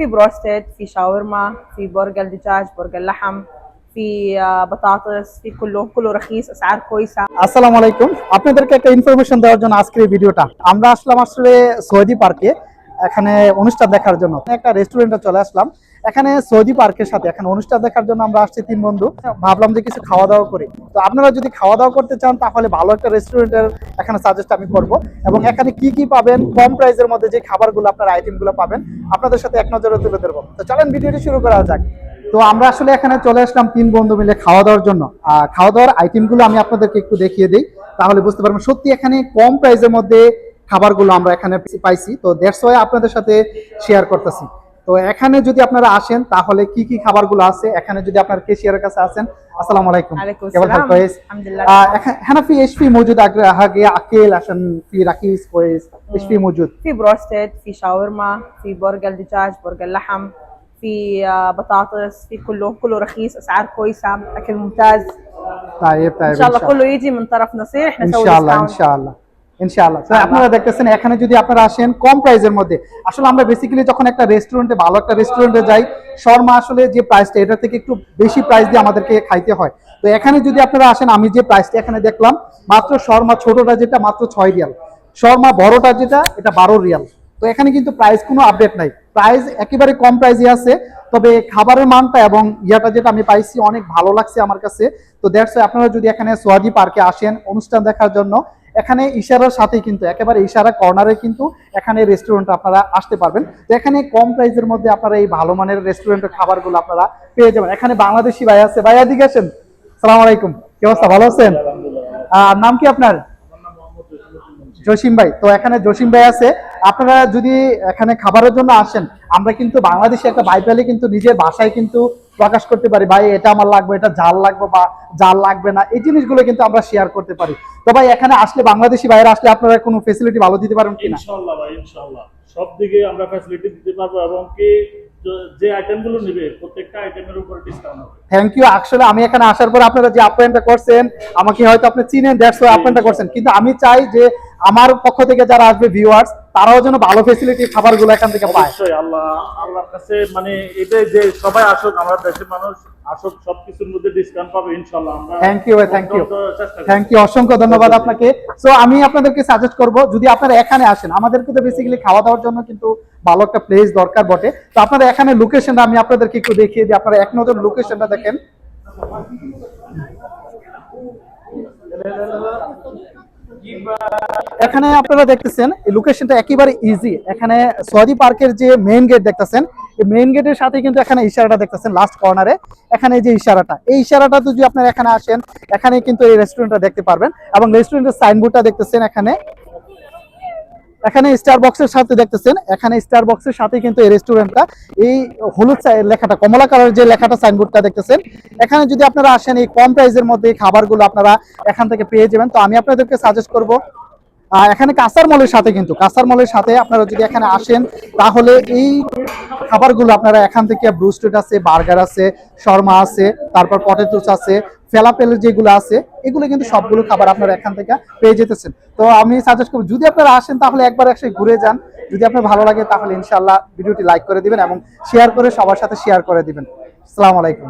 في بروستد في شاورما في برجر دجاج برجر لحم في آه، بطاطس في كله كله رخيص اسعار كويسه আসসালামু আলাইকুম আপনাদেরকে একটা ইনফরমেশন দেওয়ার জন্য আজকের এই ভিডিওটা আমরা আসলাম আসলে সৌদি পার্কে এখানে অনুষ্ঠান দেখার জন্য একটা রেস্টুরেন্টে চলে আসলাম এখানে সৌদি পার্কের সাথে, এখানে অনুষ্ঠান দেখার জন্য আমরা আসছি তিন বন্ধু। ভাবলাম যে কিছু খাওয়া দাওয়া করি। তো আপনারা যদি খাওয়া দাওয়া করতে চান, তাহলে ভালো একটা রেস্টুরেন্টের এখানে সাজেস্ট আমি করব। এবং এখানে কি কি পাবেন, কম প্রাইসের মধ্যে যে খাবারগুলো আপনার আইটেমগুলো পাবেন, আপনাদের সাথে এক নজরে তুলে ধরবো। তো চলেন, ভিডিওটি শুরু করা যাক। তো আমরা আসলে এখানে চলে আসলাম তিন বন্ধু মিলে খাওয়া দাওয়ার জন্য। খাওয়া দাওয়ার আইটেমগুলো আমি আপনাদেরকে একটু দেখিয়ে দিই। তাহলে বুঝতে পারবেন, সত্যি এখানে কম প্রাইসের মধ্যে খাবারগুলো আমরা এখানে পাইছি। তো দেড়শো আপনাদের সাথে শেয়ার করতেছি। তো এখানে যদি আপনারা আসেন তাহলে কি কি খাবারগুলো আছে এখানে যদি আপনার কেশিয়ারের কাছে আসেন আসসালামু আলাইকুম عليكم كيف الحال السلام كويس الحمد لله آه إح- هنا في ايش في موجود أق- حاجة اكل عشان في رخيص كويس ايش في موجود في بروستد في شاورما في برجر دجاج برجر لحم في آه، بطاطس في كله كله رخيص اسعار كويسه اكل ممتاز طيب طيب ان شاء الله كله يجي من طرف نصير احنا نسوي ইনশাআল্লাহ ديسكاونت ইনশাআল্লাহ ইনশাআল্লাহ। তো আপনারা দেখতেছেন এখানে যদি আপনারা আসেন কম প্রাইসের মধ্যে আসলে আমরা বেসিক্যালি যখন একটা রেস্টুরেন্টে ভালো একটা রেস্টুরেন্টে যাই শর্মা আসলে যে প্রাইসটা এটা থেকে একটু বেশি প্রাইস দিয়ে আমাদেরকে খাইতে হয়। তো এখানে যদি আপনারা আসেন আমি যে প্রাইসটা এখানে দেখলাম মাত্র শর্মা ছোটটা যেটা মাত্র ছয় রিয়াল। শর্মা বড়টা যেটা এটা বারো রিয়াল। তো এখানে কিন্তু প্রাইস কোনো আপডেট নাই। প্রাইস একেবারে কম প্রাইসে আছে তবে খাবারের মানটা এবং ইয়াটা যেটা আমি পাইছি অনেক ভালো লাগছে আমার কাছে। তো দ্যাটস আপনারা যদি এখানে সোয়াদি পার্কে আসেন অনুষ্ঠান দেখার জন্য এখানে ইশারার সাথে কিন্তু একেবারে ইশারা কর্নারে কিন্তু এখানে রেস্টুরেন্ট আপনারা আসতে পারবেন। তো এখানে কম প্রাইসের মধ্যে আপনারা এই ভালো মানের রেস্টুরেন্টের খাবারগুলো আপনারা পেয়ে যাবেন। এখানে বাংলাদেশি ভাই আছে। ভাইয়া দিকে আসেন। সালাম আলাইকুম। কি অবস্থা? ভালো আছেন? নাম কি আপনার? জসিম ভাই। তো এখানে জসিম ভাই আছে। আপনারা যদি এখানে খাবারের জন্য আসেন আমরা কিন্তু বাংলাদেশে একটা ভাই পেলে কিন্তু নিজের ভাষায় কিন্তু প্রকাশ করতে পারি। ভাই এটা আমার লাগবে এটা জাল লাগবে বা জাল লাগবে না এই জিনিসগুলো কিন্তু আমরা শেয়ার করতে পারি। তো ভাই এখানে আসলে বাংলাদেশি বাইরে আসলে আপনারা কোনো ফেসিলিটি ভালো দিতে পারেন কিনা? ইনশাল্লাহ ভাই ইনশাল্লাহ সব দিকে আমরা ফ্যাসিলিটি দিতে পারব এবং কি যে আইটেমগুলো নেবে প্রত্যেকটা আইটেমের উপর ডিসকাউন্ট হবে। থ্যাংক ইউ আসলে আমি এখানে আসার পর আপনারা যে আপ্যায়নটা করছেন আমাকে হয়তো আপনি চিনেন দ্যাটস ওয়াই আপ্যায়নটা করছেন। কিন্তু আমি চাই যে আমার পক্ষ থেকে যারা আসবে ভিউয়ার্স তারাও যেন ভালো ফেসিলিটি খাবারগুলো এখান থেকে পায়। আল্লাহ আল্লাহর কাছে মানে এটাই যে সবাই আসুক আমরা দেশের মানুষ আসুক সবকিছুর মধ্যে ডিসকাউন্ট পাবে ইনশাল্লাহ আমরা thank you thank you thank you অসংখ্য ধন্যবাদ আপনাকে। সো আমি আপনাদেরকে সাজেস্ট করব যদি আপনারা এখানে আসেন আমাদেরকে তো বেসিক্যালি খাওয়া দাওয়ার জন্য কিন্তু ভালো একটা প্লেস দরকার বটে। তো আপনারা এখানে লোকেশনটা আমি আপনাদেরকে একটু দেখিয়ে দিই আপনারা এক নজর লোকেশনটা দেখেন। এখানে আপনারা দেখতেছেন, এই লোকেশনটা একেবারে ইজি এখানে সৌদি পার্কের যে মেইন গেট দেখতেছেন, এই মেইন গেটের সাথে কিন্তু এখানে ইশারাটা দেখতেছেন লাস্ট কর্নারে এখানে যে ইশারাটা, এই ইশারাটা যদি আপনারা এখানে আসেন এখানে কিন্তু এই রেস্টুরেন্টটা দেখতে পারবেন। এবং রেস্টুরেন্টের সাইনবোর্ডটা দেখতেছেন এখানে। এখানে স্টার বক্সের সাথে দেখতেছেন, এখানে স্টার বক্সের সাথে কিন্তু এই রেস্টুরেন্টটা এই হলুদ লেখাটা, কমলা কালারের যে লেখাটা সাইনবোর্ডটা দেখতেছেন, এখানে যদি আপনারা আসেন, এই কম প্রাইসের মধ্যে খাবারগুলো আপনারা এখান থেকে পেয়ে যাবেন। তো আমি আপনাদেরকে সাজেস্ট করব এখানে কাঁসার মলের সাথে কিন্তু কাঁসার মলের সাথে আপনারা যদি এখানে আসেন, তাহলে এই খাবারগুলো আপনারা এখান থেকে ব্রুস্টেড আছে, বার্গার আছে, শর্মা আছে, তারপর পটেটোস আছে, ফেলাপেল যেগুলো আছে, এগুলো কিন্তু সবগুলো খাবার আপনারা এখান থেকে পেয়ে যেতেছেন। তো আমি সাজেস্ট করব, যদি আপনারা আসেন তাহলে একবার একসাথে ঘুরে যান। যদি আপনার ভালো লাগে তাহলে ইনশাল্লাহ ভিডিওটি লাইক করে দিবেন এবং শেয়ার করে সবার সাথে শেয়ার করে দিবেন। আসসালামু আলাইকুম।